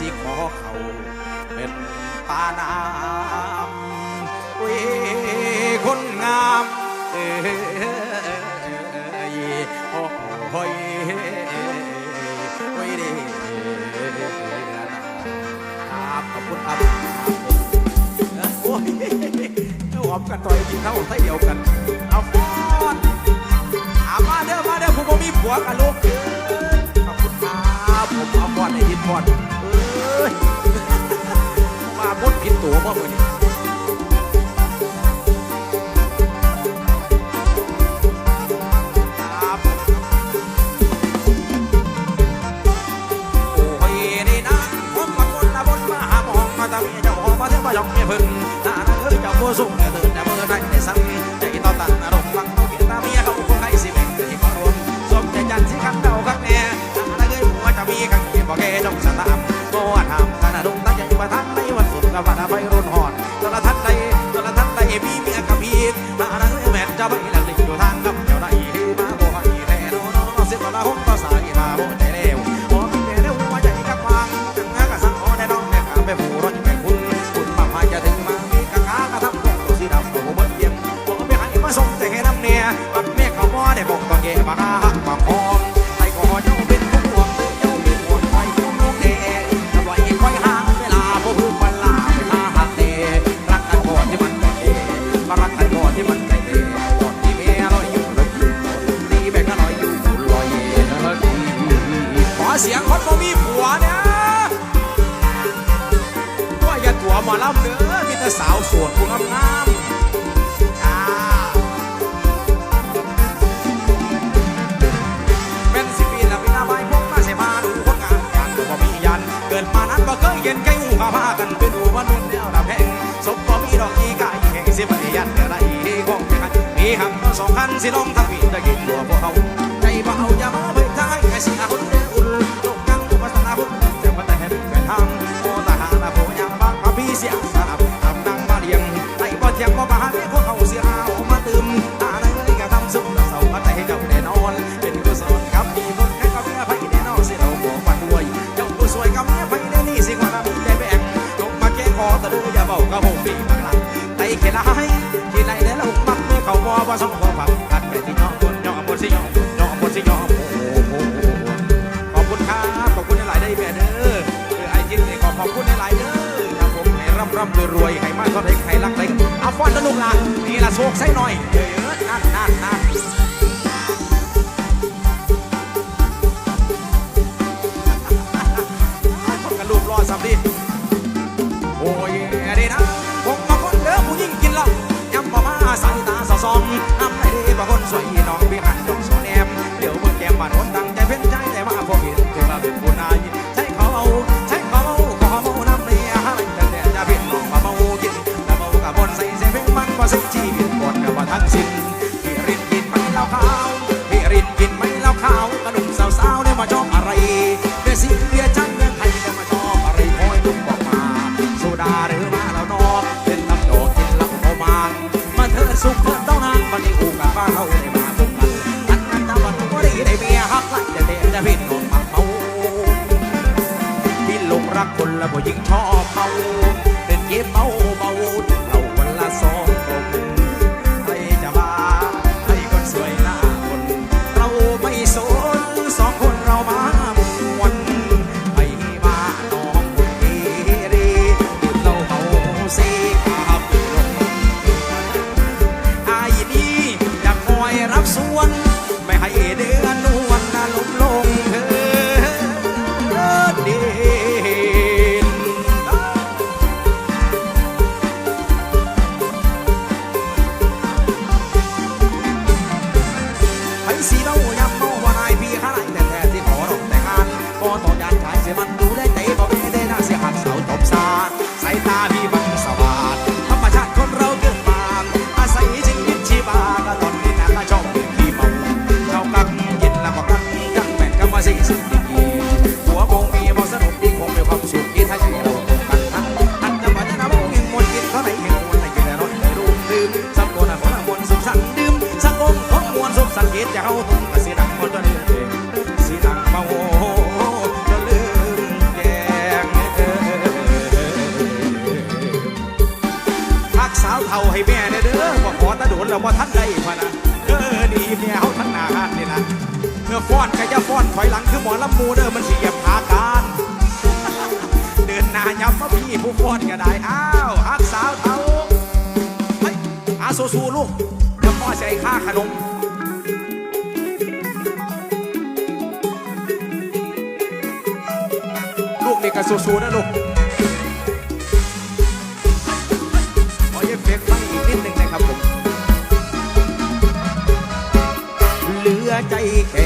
สิขอเขาเป็นตาน้ำเว้คนงามเอ้ยโอ้ยโอ้ยเด้ครับขอบคุณครับโอ้ยหอมกันต่อยกินเท่าไส้เดียวกัน เอาฟอนอามาเด้อมาเด้อผมบ่มีผัวกันลูกขอบคุณครับผมเอาฟอนให้ยินฟอน ตัวบ่มื้อนี้ครับโอ้ยนี่นะผมมาคนละบนมาหาหมองมาตะมีเจ้าของมาเที่ยวมาหยอกเมียพึ่ง แต่แค่น้ำเนี่ยบัดแม่ขาบ่ได้บอกต้องแย่มาหักมาคองไอ้ขอเจ้าเป็นผู้ห่วงเจ้ามีห่วงไว้ผู้ลูกแดงถ้าไว้คอยหาเวลาบ่พึ่งวันลาเวลาหักเดรักกันก่อนที่มันใจเดมารักกันก่อนที่มันใจเดก่อนที่แม่ลอยอยู่ลอยอยู่ตีแบ่งกันลอยอยู่ลอยขอเสียงคนบ่มีผัวเนี่ยว่าอย่าตัวหมาล่ำเด้อมีแต่สาวสวยผู้งาม มานั้นบ่เคยเห็นใครหูมาพากันเป็นหูว่านุ่นแนวดาแพงศพบ่มีดอกอีกายแห่งสิบปียันเกิดได้ของแกันมีหักมาสองพันสิลงทางปีตะกินบัวพวกเขา ร่ำรวยรวยให้มากก็ได้ใครรักเล็กเอาฟอนตะลุกละนี่ละโชคใส่หน่อยเออนั่นนั่นนั่น มาแล้วนอเป็นน้ำดอกกินเหล้าเขามางมาเธอสุขเธอต้านานวันนี้อูกับบ้าเขาได้มาพบกันอันนั้นตะวันก็ได้ได้เมียฮักไล่จะเด็จะพินนองมาเมาพี่หลงรักคนและบ่ยิ่งชอบเมาเป็นเก็บเมา สังเกตเจ้าตุ้กระสีดังคนตัวนี้สีดังเมาจะลืมแกงทักสาวเท่าให้แม่เด้อว่าขอตะโดนแล้วว่าท่านได้พะนะเออดีแม่เขาทั้งนาหันนี่นะเมื่อฟ้อนก็จะฟ้อนถอยหลังคือหมอลำมูเด้อมันเสียบขาการเดินหน้าย้ำว่าพี่ผู้ฟ้อนก็ได้อ้าวฮักสาวเท่าอาสู้ๆลูกเดี๋ยวพ่อใจข้าขนม กันสู้ๆนะลูกขอเย็บเฟกฟังอีกนิดหนึ่งนะครับผม เหลือใจแค่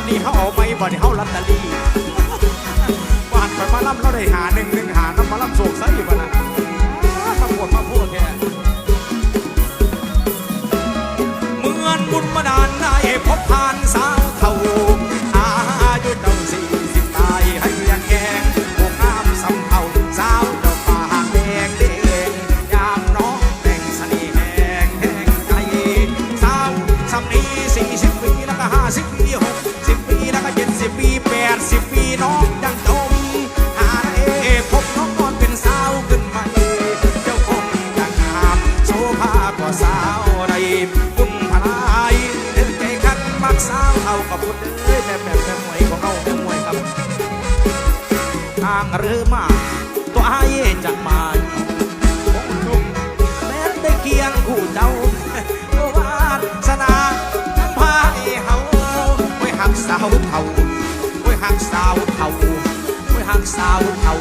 วันนี้เขาเอาไปบ่ได้เขาลัตตาลีบ้านไปมาล่ำเราได้หาหนึ่งหนึ่งหาน้ำมาล่ำโศกใส่บ่นะ ห่างหรือมาตัวอายจากมานแม้ได้เกียงคู่เจ้าก็วาสนาทั้งพาเฮาไว้หักสาวเผาไว้หักสาวเผาไว้หักสาวเผา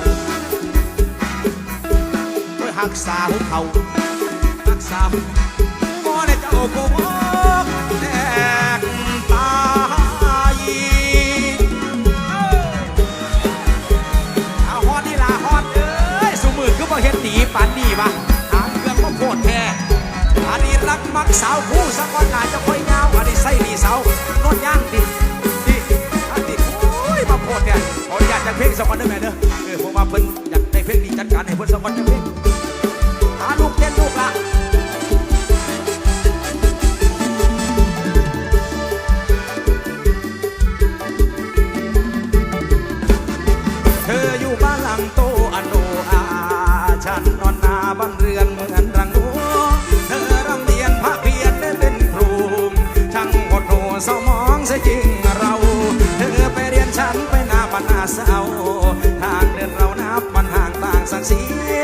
ไว้หักสาวเผาหักสาวบ่ได้เจ้าก็ มักสาวผู้สะกวันหนาจะค่อยยาวอันนี้ไส้ดีสาวนอนย่างดิดิอันนี้โอ้ยมาโพดเนี่ยขออนุญาตจัดเพลงสะกวันได้ไหมเด้อเออผมว่าเพิ่นอยากได้เพลงดีจัดการให้เพิ่นสะกวันจัดเพลงหาลูกเต้นลูกละ sim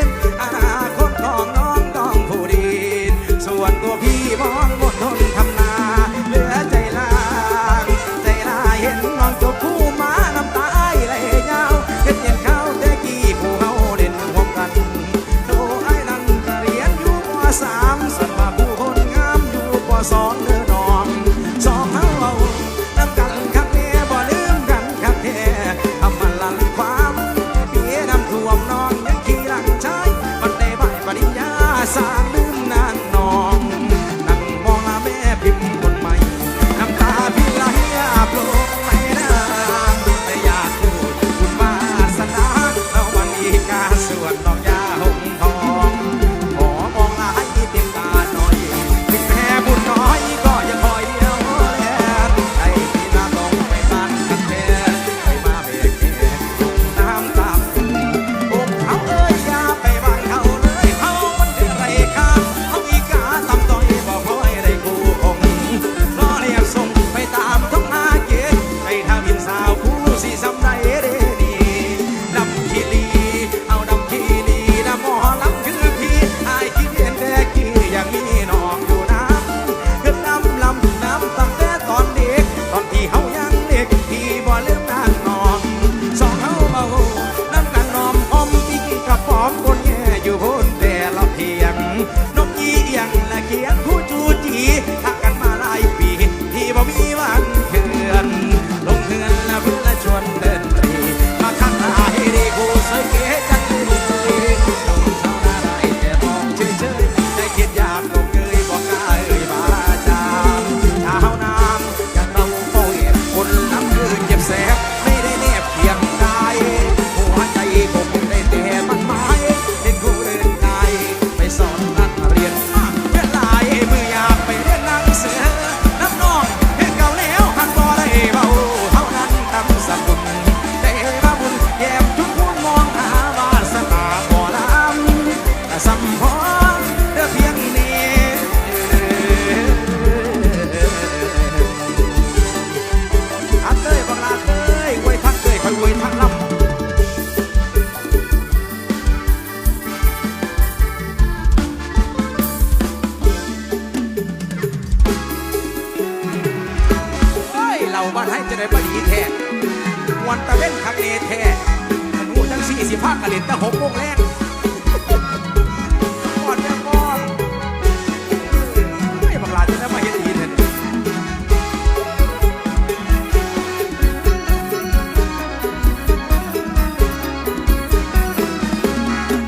กเนแท้มันหูจังสี่สิบห้ากะเล่นตะหกโมงแรงก่อนแม่ก่อนไม่บังลาจะได้มาเห็นดีเถอะ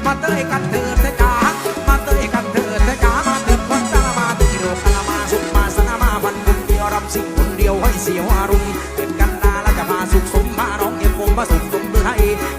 มาเตยกันเถิดเถอะจ้ามาเตยกันเถิดเถอะจ้ามาเถิดคนตามาตีโดคารามาสุขมาสนามาวันคนเดียวรำสิ่งคนเดียวให้เสียวอารมณ์ ส